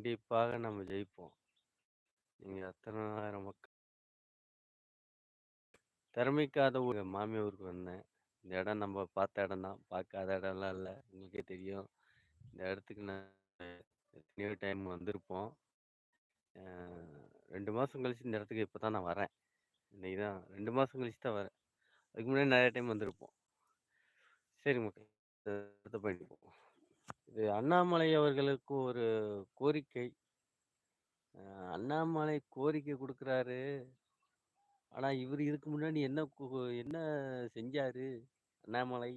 கண்டிப்பாக நம்ம ஜெயிப்போம். நீங்க அத்தனை ஆயிரம் மக்கள் திறமைக்காத ஊர் மாமியார் ஊருக்கு வந்தேன். இந்த இடம் நம்ம பார்த்த இடம் தான். பார்க்காத இடம்லாம் இல்லை உங்களுக்கே தெரியும். இந்த இடத்துக்கு நான் எத்தனையோ டைம் வந்திருப்போம். ரெண்டு மாதம் கழிச்சு இந்த இடத்துக்கு இப்போ தான் நான் வரேன். இன்றைக்கி தான் ரெண்டு மாதம் கழிச்சு தான் வரேன். அதுக்கு முன்னாடி நிறைய டைம் வந்திருப்போம். சரி மக்கள் அடுத்த பாயிண்ட் போவோம். இது அண்ணாமலை அவர்களுக்கு ஒரு கோரிக்கை. அண்ணாமலை கோரிக்கை கொடுக்குறாரு ஆனா, இவர் இதுக்கு முன்னாடி என்ன கு என்ன செஞ்சாரு? அண்ணாமலை.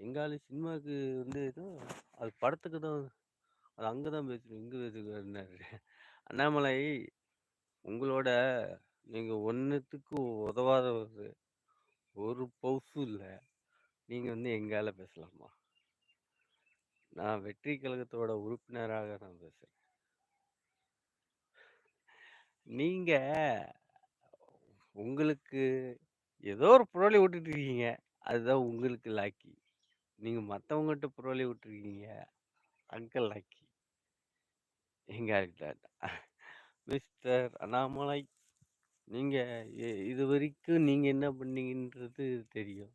எங்காலும் சினிமாவுக்கு வந்து ஏதோ அது படத்துக்கு தான் அது அங்கே தான் பேசணும், இங்க பேசுகிறாரு அண்ணாமலை, உங்களோட நீங்க ஒண்ணுத்துக்கு உதவாத ஒரு பவுசும் இல்லை நீங்க வந்து எங்கால பேசலாமா? நான் வெற்றி கழகத்தோட உறுப்பினராக நான் பேசுறேன். நீங்க உங்களுக்கு ஏதோ ஒரு புரளி விட்டுட்டு இருக்கீங்க. அதுதான் உங்களுக்கு லாக்கி. நீங்க மற்றவங்ககிட்ட புரளி விட்டுருக்கீங்க. அங்க லாக்கி. எங்க ஆளுகிட்ட மிஸ்டர் அண்ணாமலை, நீங்க இது வரைக்கும் நீங்க என்ன பண்ணீங்கன்றது தெரியும்.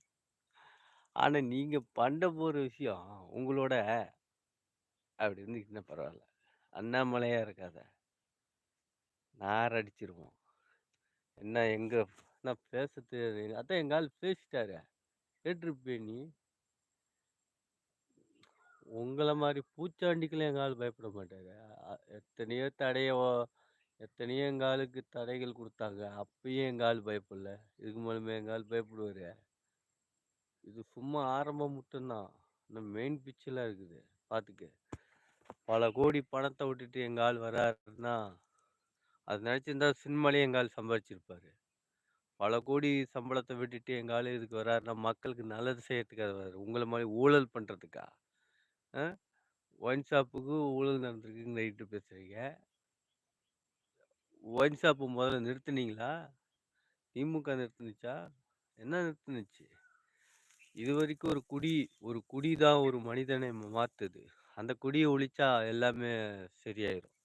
ஆனா, நீங்க பண்ண போற விஷயம் உங்களோட அப்படி இருந்துச்சுன்னா பரவால்ல. அண்ணாமலையா இருக்காத. நார் அடிச்சிருவோம். என்ன எங்க நான் பேச தெரியாது. அதான் எங்க ஆள் பேசிட்டாரே. கேட்டிருப்பியே நீ? உங்கள மாரி பூச்சாண்டிக்கெல்லாம் எங்க ஆள் பயப்பட மாட்டாரு. அ எத்தனையோ தடைய ஒ எத்தனையோ எங்க ஆளுக்கு தடைகள் குடுத்தாங்க. அப்பயும் எங்க ஆள் பயப்படல. இதுக்கு மேலுமா எங்க ஆள் பயப்படுவாரு? இது சும்மா ஆரம்பம் மட்டும்தான் இன்னும் மெயின் பிச்செல்லாம் இருக்குது. பார்த்துக்க. பல கோடி பணத்தை விட்டுட்டு எங்கள் ஆள் வராருன்னா, அது நினச்சிருந்தா சினிமாலே எங்கள் ஆள் சம்பாதிச்சிருப்பார் பல கோடி சம்பளத்தை விட்டுட்டு எங்கள் ஆள் இதுக்கு வராருன்னா, மக்களுக்கு நல்லது செய்யறதுக்காக வராரு. உங்களை மாதிரி ஊழல் பண்ணுறதுக்கா ஒயின் ஷாப்புக்கு ஊழல் நடந்திருக்குன்னு நைட்டு பேசுகிறீங்க ஒயின் ஷாப்பு முதல்ல நிறுத்துனீங்களா? திமுக நிறுத்துனுச்சா? என்ன நிறுத்துனுச்சு? இதுவரைக்கும் ஒரு குடி ஒரு குடி தான் ஒரு மனிதனை மாத்துது. அந்த குடிய ஒழிச்சா எல்லாமே சரியாயிரும்.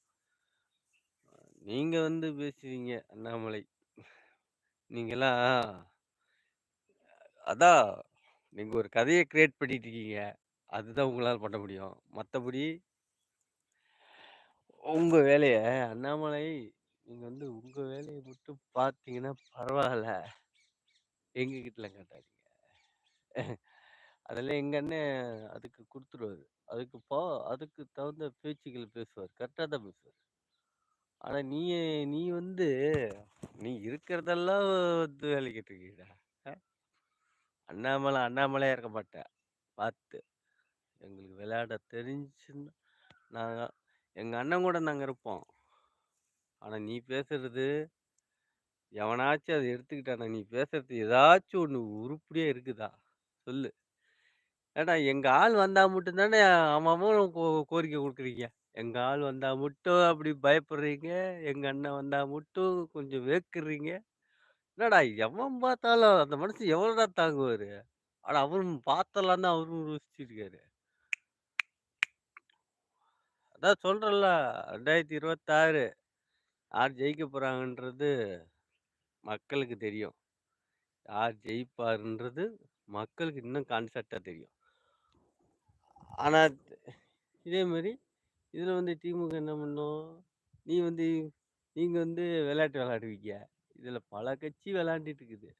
நீங்க வந்து பேசுவீங்க அண்ணாமலை. நீங்கலாம் அதான் நீங்க ஒரு கதைய கிரியேட் பண்ணிட்டு இருக்கீங்க. அதுதான் உங்களால பண்ண முடியும். மத்தபடி உங்க வேலைய அண்ணாமலை நீங்க வந்து உங்க வேலைய மட்டும் பார்த்தீங்கன்னா பரவால்ல. எங்ககிட்டலாம் காட்டாதீங்க. அதெல்லாம் எங்க அண்ணன் அதுக்கு குடுத்துருவாரு. அதுக்கு பா அதுக்கு தகுந்த பேச்சுக்கள் பேசுவார் கரெக்ட்டா தான் பேசுவார் ஆனா நீ நீ வந்து நீ இருக்கிறதெல்லாம் வந்து வேலை கேட்டுருக்கீடா அ. அண்ணாமலை அண்ணாமலையா இருக்க மாட்டேன். பார்த்து. எங்களுக்கு விளையாட தெரிஞ்சுன்னா நாங்க எங்க அண்ணன் கூட நாங்க இருப்போம். ஆனா நீ பேசுறது எவனாச்சும் அத எடுத்துக்கிட்டானா, நீ பேசுறது ஏதாச்சும் ஒண்ணு உருப்படியா இருக்குதா? சொல்லு. ஏடா எங்க ஆள் வந்தா மட்டும் தானே அவன் கோ கோரிக்கை குடுக்குறீங்க. எங்க ஆள் வந்தா மட்டும் அப்படி பயப்படுறீங்க. எங்க அண்ணன் வந்தா மட்டும் கொஞ்சம் வேக்குறீங்க. என்னடா எவன் பார்த்தாலும் அந்த மனுஷன் எவ்வளோடா தாங்குவாரு? ஆனா அவரும் பார்த்தலாம் தான் அவரும் ருசிச்சிருக்காரு. அதான் சொல்றேன்ல 2026 யார் ஜெயிக்க போறாங்கன்றது மக்களுக்கு தெரியும். யார் ஜெயிப்பாருன்றது மக்களுக்கு இன்னும் கான்செப்ட்டா தெரியும். ஆனா இதே மாரி இதுல வந்து திமுக என்ன பண்ணும்? நீ வந்து நீங்க வந்து விளையாட்டு விளையாடுவீங்க. இதுல பல கட்சி விளையாண்டுட்டு இருக்குது.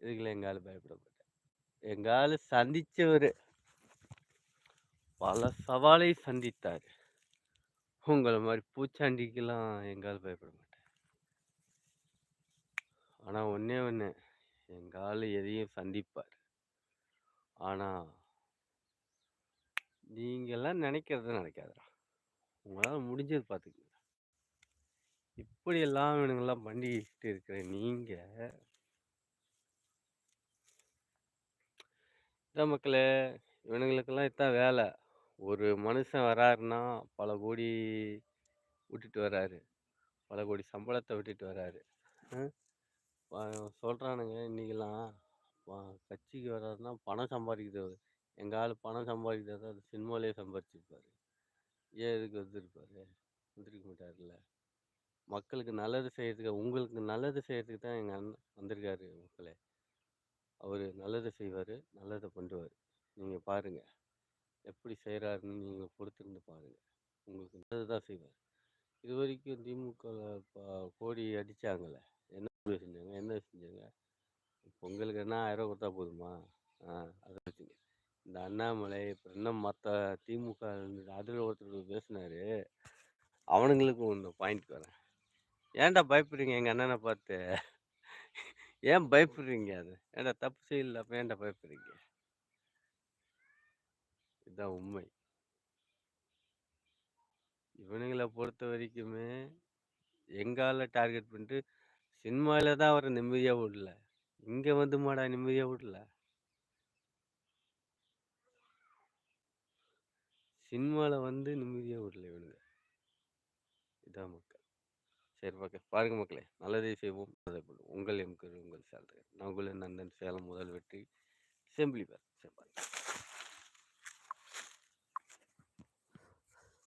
இதுக்கெல்லாம் எங்க ஆளு பயப்பட மாட்டாரு. எங்க ஆளு சந்திச்சவரு. பல சவாலை சந்தித்தார் உங்கள மாரி பூச்சாண்டிக்கெல்லாம் எங்க ஆளு பயப்பட மாட்டேன் ஆனா ஒண்ணே ஒண்ணு. எங்க எதையும் சந்திப்பார் ஆனால் நீங்கள்லாம் நினைக்கிறத நினைக்காதரா உங்களால் முடிஞ்சது பார்த்துக்கங்க. இப்படியெல்லாம் இவனுங்கெல்லாம் பண்ணிக்கிட்டு இருக்கிற நீங்கள் இதான் மக்களே, இவனுங்களுக்கெல்லாம் இதான் வேலை ஒரு மனுஷன் வராருன்னா, பல கோடி விட்டுட்டு வராரு. பல கோடி சம்பளத்தை விட்டுட்டு வராரு. சொல்கிறானுங்க இன்றைக்கெல்லாம் இன்னைக்கெல்லாம் கட்சிக்கு வராருன்னா பணம் சம்பாதிக்கிறது. எங்கள் ஆள் பணம் சம்பாதிக்கிறத அது சினிமாலேயே சம்பாதிச்சிருப்பார். ஏன் எதுக்கு வந்திருப்பாரு? வந்திருக்க மாட்டார்ல மக்களுக்கு நல்லது செய்கிறதுக்கு உங்களுக்கு நல்லது செய்கிறதுக்கு தான் எங்கள் அண்ணன் வந்திருக்காரு மக்களே. அவர் நல்லது செய்வார் நல்லதை பண்ணுவார். நீங்கள் பாருங்கள் எப்படி செய்கிறாருன்னு நீங்கள் பொறுத்திருந்து பாருங்கள் உங்களுக்கு நல்லது தான் செய்வார். இது வரைக்கும் திமுக கோடி அடித்தாங்களே என்ன செஞ்சாங்க? என்ன செஞ்சாங்க? பொங்கலுக்கு என்ன ஆயிரம் கொடுத்தா போதுமா? ஆ அதை வச்சுங்க. இந்த அண்ணாமலை இப்போ என்ன மற்ற திமுக அதில் ஒருத்தர் பேசினார் அவனுங்களுக்கு ஒன்று பாயிண்ட் வரேன். ஏன்டா பயப்படுறீங்க எங்கள் அண்ணனை பார்த்து? ஏன் பயப்படுறீங்க அது? ஏன்டா தப்பு செய்யல அப்போ ஏன்டா பயப்படுறீங்க? இதுதான் உண்மை. இவனுங்கள பொறுத்த வரைக்குமே, எங்கால டார்கெட் பண்ணிட்டு, சினிமால தான் அவரை நிம்மதியா விடல. இங்க வந்துமாடா நிம்மதியா விடல. சினிமால வந்து நிம்மதியா விடல இவனுங்க. இதான் மக்கள். சரி ஓகே. பாருங்க மக்களே. நல்லதை செய்வோம், நல்லதை பண்ணுவோம். உங்கள் எம்கர் உங்கள் சேலத்துக்கு நான் உங்கள் நந்தன் சேலம் முதல் வெற்றி. செம்பிளி பேர் சரி பாருங்க.